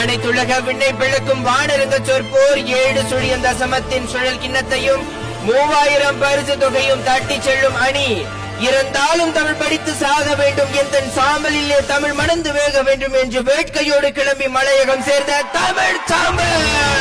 அனைத்துலக விண்ணை பிழக்கும் வானரங்க சொற்போர் ஏழு சுழியன் தசமத்தின் சுழல் கிண்ணத்தையும் மூவாயிரம் பரிசு தொகையும் தட்டி செல்லும் அணி. இறந்தாலும் தமிழ் படித்து சாக வேண்டும் என் சாம்பலிலே தமிழ் மணந்து வேக வேண்டும் என்று வேட்கையோடு கிளம்பி மலையகம் சேர்ந்த தமிழ் சாம்பல்!